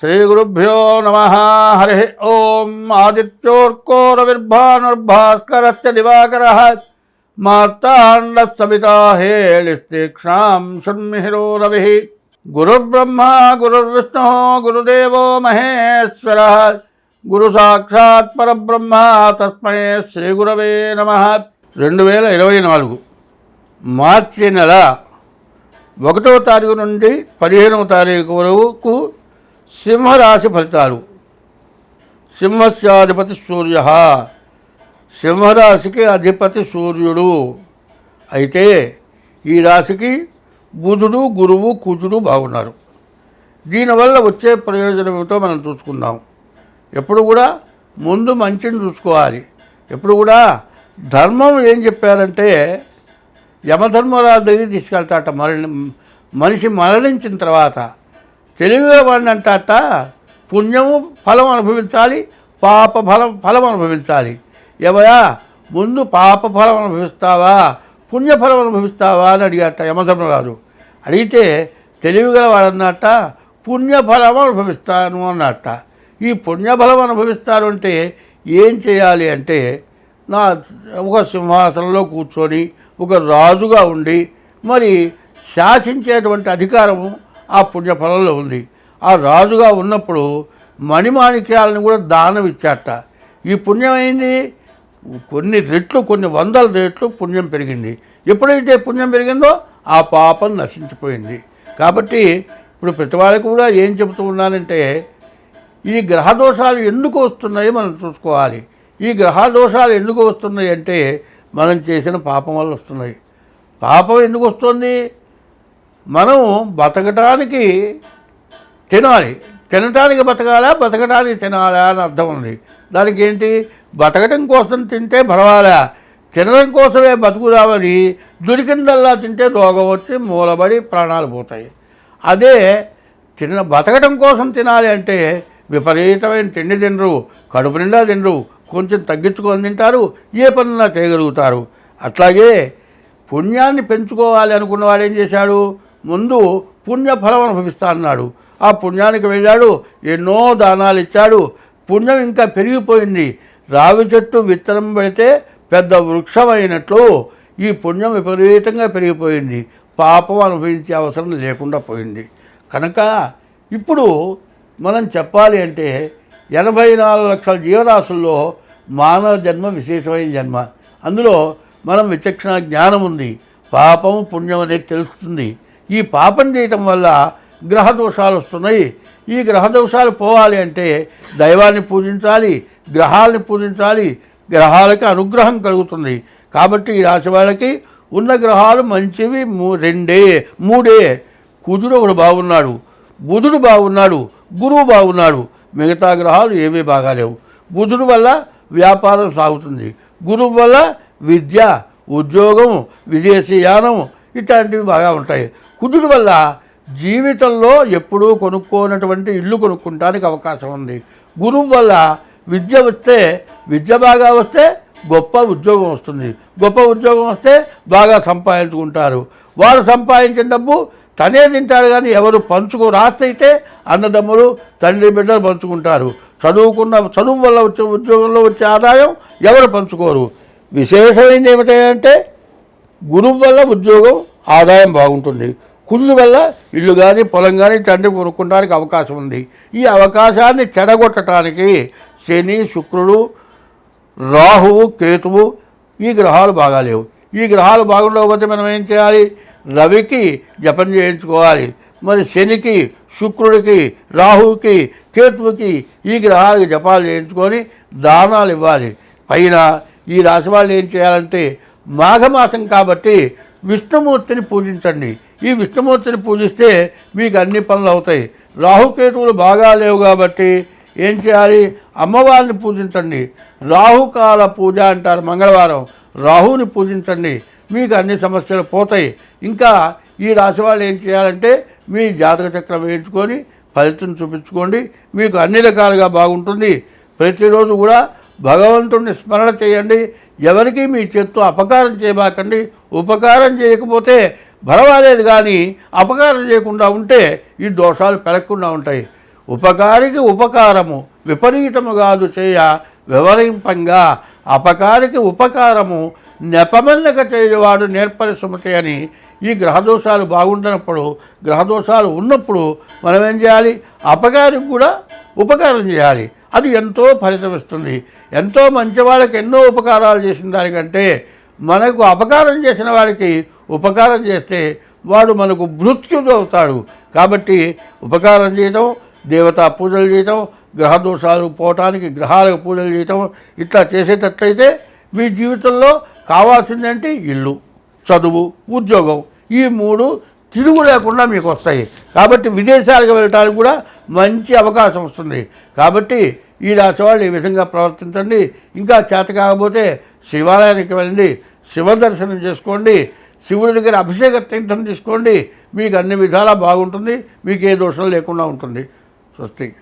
శ్రీగురుభ్యో నమ హరి ఓం ఆదిత్యోర్కోరవిర్భానుర్భాస్కరస్య దివాకర. మార్తాండ సవితా హేళిస్తీక్షాం షణ్మిహిరో రవి. గురుర్బ్రహ్మ గురుర్విష్ణు గురుదేవో మహేశ్వర. గురు సాక్షాత్ పరబ్రహ్మ తస్మై శ్రీగురవే నమ. రెండు వేల ఇరవై నాలుగు మార్చి నెల ఒకటో తారీఖు నుండి పదిహేనవ తారీఖు వరకు సింహరాశి ఫలితాలు. సింహస్యాధిపతి సూర్య సింహరాశికి అధిపతి సూర్యుడు. అయితే ఈ రాశికి బుధుడు గురువు కుజుడు బాగున్నారు. దీనివల్ల వచ్చే ప్రయోజనం ఏమిటో మనం చూసుకుందాం. ఎప్పుడు కూడా ముందు మంచిని చూసుకోవాలి. ఎప్పుడు కూడా ధర్మం ఏం చెప్పారంటే యమధర్మరాజు దగ్గరికి తీసుకెళ్తాట. మరణి మనిషి మరణించిన తర్వాత తెలివిగా వాడిని అంటాట పుణ్యము ఫలం అనుభవించాలి పాప ఫలం ఫలం అనుభవించాలి. ఎవయా ముందు పాప ఫలం అనుభవిస్తావా పుణ్యఫలం అనుభవిస్తావా అని అడిగాట యమధర్మరాజు. అడిగితే తెలివిగల వాడన్నట్ట పుణ్యఫలం అనుభవిస్తాను అన్నట్ట ఈ పుణ్యఫలం అనుభవిస్తాను అంటే ఏం చేయాలి అంటే నా ఒక సింహాసనంలో కూర్చొని ఒక రాజుగా ఉండి మరి శాసించేటువంటి అధికారము ఆ పుణ్యఫలంలో ఉంది. ఆ రాజుగా ఉన్నప్పుడు మణిమాణిక్యాలను కూడా దానం ఇచ్చాట ఈ పుణ్యం అయింది కొన్ని రెట్లు కొన్ని వందల రెట్లు పుణ్యం పెరిగింది. ఎప్పుడైతే పుణ్యం పెరిగిందో ఆ పాపం నశించిపోయింది. కాబట్టి ఇప్పుడు ప్రతి వాళ్ళకి కూడా ఏం చెబుతూ ఉన్నానంటే ఈ గ్రహదోషాలు ఎందుకు వస్తున్నాయి మనం చూసుకోవాలి. ఈ గ్రహదోషాలు ఎందుకు వస్తున్నాయి అంటే మనం చేసిన పాపం వల్ల వస్తున్నాయి. పాపం ఎందుకు వస్తుంది? మనం బతకటానికి తినాలి. తినటానికి బతకాలా? బతకటానికి తినాలా అని అర్థం ఉంది. దానికి ఏంటి? బతకటం కోసం తింటే పర్వాలా? తినడం కోసమే బతుకుదామని దొరికిందల్లా తింటే రోగం వచ్చి మూలబడి ప్రాణాలు పోతాయి. అదే తిన బతకటం కోసం తినాలి అంటే విపరీతమైన తిండి తినరు కడుపు నిండా తినరు కొంచెం తగ్గించుకొని తింటారు ఏ పనున్నా చేయగలుగుతారు. అట్లాగే పుణ్యాన్ని పెంచుకోవాలి అనుకున్న వాడు ఏం చేశాడు? ముందు పుణ్యఫలం అనుభవిస్తా అన్నాడు. ఆ పుణ్యానికి వెళ్ళాడు ఎన్నో దానాలు ఇచ్చాడు పుణ్యం ఇంకా పెరిగిపోయింది. రావి చెట్టు విత్తనం పెడితే పెద్ద వృక్షమైనట్లు ఈ పుణ్యం విపరీతంగా పెరిగిపోయింది. పాపం అనుభవించే అవసరం లేకుండా పోయింది. కనుక ఇప్పుడు మనం చెప్పాలి అంటే ఎనభై నాలుగు లక్షల జీవరాశుల్లో మానవ జన్మ విశేషమైన జన్మ. అందులో మనం విచక్షణ జ్ఞానం ఉంది పాపము పుణ్యం అనేది తెలుస్తుంది. ఈ పాపం చేయటం వల్ల గ్రహ దోషాలు వస్తున్నాయి. ఈ గ్రహ దోషాలు పోవాలి అంటే దైవాన్ని పూజించాలి గ్రహాలని పూజించాలి గ్రహాలకి అనుగ్రహం కలుగుతుంది. కాబట్టి ఈ రాశి వాళ్ళకి ఉన్న గ్రహాలు మంచివి రెండే మూడే. కుజుడు ఒకడు బాగున్నాడు బుధుడు బాగున్నాడు గురువు బాగున్నాడు. మిగతా గ్రహాలు ఏమీ బాగాలేవు. బుధుడు వల్ల వ్యాపారం సాగుతుంది. గురువు వల్ల విద్య ఉద్యోగం విదేశీయానం ఇట్లాంటివి బాగా ఉంటాయి. కుజుడు వల్ల జీవితంలో ఎప్పుడూ కొనుక్కోనటువంటి ఇల్లు కొనుక్కుంటానికి అవకాశం ఉంది. గురువు వల్ల విద్య వస్తే విద్య బాగా వస్తే గొప్ప ఉద్యోగం వస్తుంది. గొప్ప ఉద్యోగం వస్తే బాగా సంపాదించుకుంటారు. వారు సంపాదించిన డబ్బు తనే తింటాడు కానీ ఎవరు పంచుకో రాస్తైతే అన్నదమ్ములు తండ్రి బిడ్డలు పంచుకుంటారు. చదువుకున్న చదువు వల్ల వచ్చే ఉద్యోగంలో వచ్చే ఆదాయం ఎవరు పంచుకోరు. విశేషమైంది ఏమిటంటే గురువు వల్ల ఉద్యోగం ఆదాయం బాగుంటుంది. కుళ్ళు వల్ల ఇల్లు కానీ పొలం కానీ తండ్రి కొనుక్కోడానికి అవకాశం ఉంది. ఈ అవకాశాన్ని చెడగొట్టడానికి శని శుక్రుడు రాహువు కేతువు ఈ గ్రహాలు బాగాలేవు ఈ గ్రహాలు బాగుండకపోతే మనం ఏం చేయాలి? రవికి జపం చేయించుకోవాలి. మరి శనికి శుక్రుడికి రాహువుకి కేతువుకి ఈ గ్రహాలకి జపాలు చేయించుకొని దానాలు ఇవ్వాలి. పైన ఈ రాశి వాళ్ళు ఏం చేయాలంటే మాఘమాసం కాబట్టి విష్ణుమూర్తిని పూజించండి. ఈ విష్ణుమూర్తిని పూజిస్తే మీకు అన్ని పనులు అవుతాయి. రాహుకేతువులు బాగా లేవు కాబట్టి ఏం చేయాలి? అమ్మవారిని పూజించండి. రాహుకాల పూజ అంటారు మంగళవారం. రాహుని పూజించండి. మీకు అన్ని సమస్యలు పోతాయి. ఇంకా ఈ రాశి వాళ్ళు ఏం చేయాలంటే మీ జాతక చక్రం వేయించుకొని ఫలితం చూపించుకోండి. మీకు అన్ని రకాలుగా బాగుంటుంది. ప్రతిరోజు కూడా భగవంతుడిని స్మరణ చేయండి. ఎవరికి మీ చేత్తో అపకారం చేయబాకండి. ఉపకారం చేయకపోతే బలవాలేదు కానీ అపకారం చేయకుండా ఉంటే ఈ దోషాలు పెరగకుండా ఉంటాయి. ఉపకారికి ఉపకారము విపరీతము కాదు చేయ వివరింపంగా అపకారికి ఉపకారము నెపమెల్లక చేయవాడు నేర్పరి సుమతి అని ఈ గ్రహదోషాలు బాగుండనప్పుడు గ్రహదోషాలు ఉన్నప్పుడు మనం ఏం చేయాలి? అపకారికి కూడా ఉపకారం చేయాలి. అది ఎంతో ఫలితమిస్తుంది ఎంతో మంచి వాళ్ళకి ఎన్నో ఉపకారాలు చేసిన దానికంటే మనకు అపకారం చేసిన వాడికి ఉపకారం చేస్తే వాడు మనకు మృత్యుదవుతాడు కాబట్టి ఉపకారం చేయటం దేవతా పూజలు చేయటం గ్రహదోషాలు పోవటానికి గ్రహాలకు పూజలు చేయటం ఇట్లా చేసేటట్లయితే మీ జీవితంలో కావాల్సిందంటే? ఇల్లు చదువు ఉద్యోగం. ఈ మూడు తిరుగు లేకుండా మీకు వస్తాయి. కాబట్టి విదేశాలకు వెళ్ళటానికి కూడా మంచి అవకాశం వస్తుంది. కాబట్టి ఈ రాశి వాళ్ళు ఈ విధంగా ప్రవర్తించండి. ఇంకా చేత కాకపోతే శివాలయానికి వెళ్ళండి. శివ దర్శనం చేసుకోండి. శివుడి దగ్గర అభిషేక తీర్థం తీసుకోండి. మీకు అన్ని విధాలా బాగుంటుంది. మీకు ఏ దోషం లేకుండా ఉంటుంది. స్వస్తి.